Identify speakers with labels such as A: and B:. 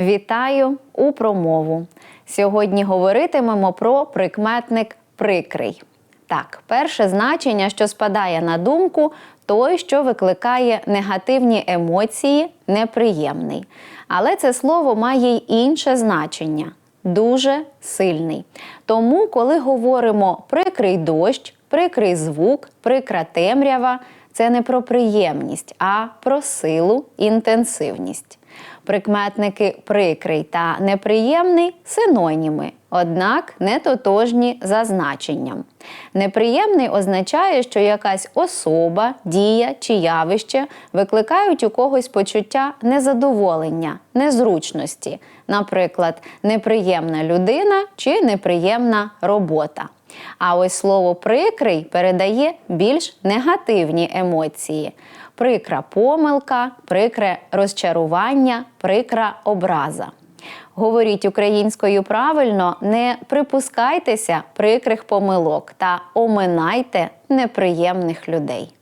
A: Вітаю у промову. Сьогодні говоритимемо про прикметник прикрий. Так, перше значення, що спадає на думку, той, що викликає негативні емоції, неприємний. Але це слово має й інше значення дуже сильний. Тому, коли говоримо прикрий дощ, прикрий звук, прикра темрява, це не про приємність, а про силу, інтенсивність. Прикметники прикрий та неприємний синоніми, однак не тотожні за значенням. Неприємний означає, що якась особа, дія чи явище викликають у когось почуття незадоволення, незручності, наприклад, неприємна людина чи неприємна робота. А ось слово прикрий передає більш негативні емоції: прикра помилка, прикре розчарування, прикра образа. Говоріть українською правильно, не припускайтеся прикрих помилок та оминайте неприємних людей.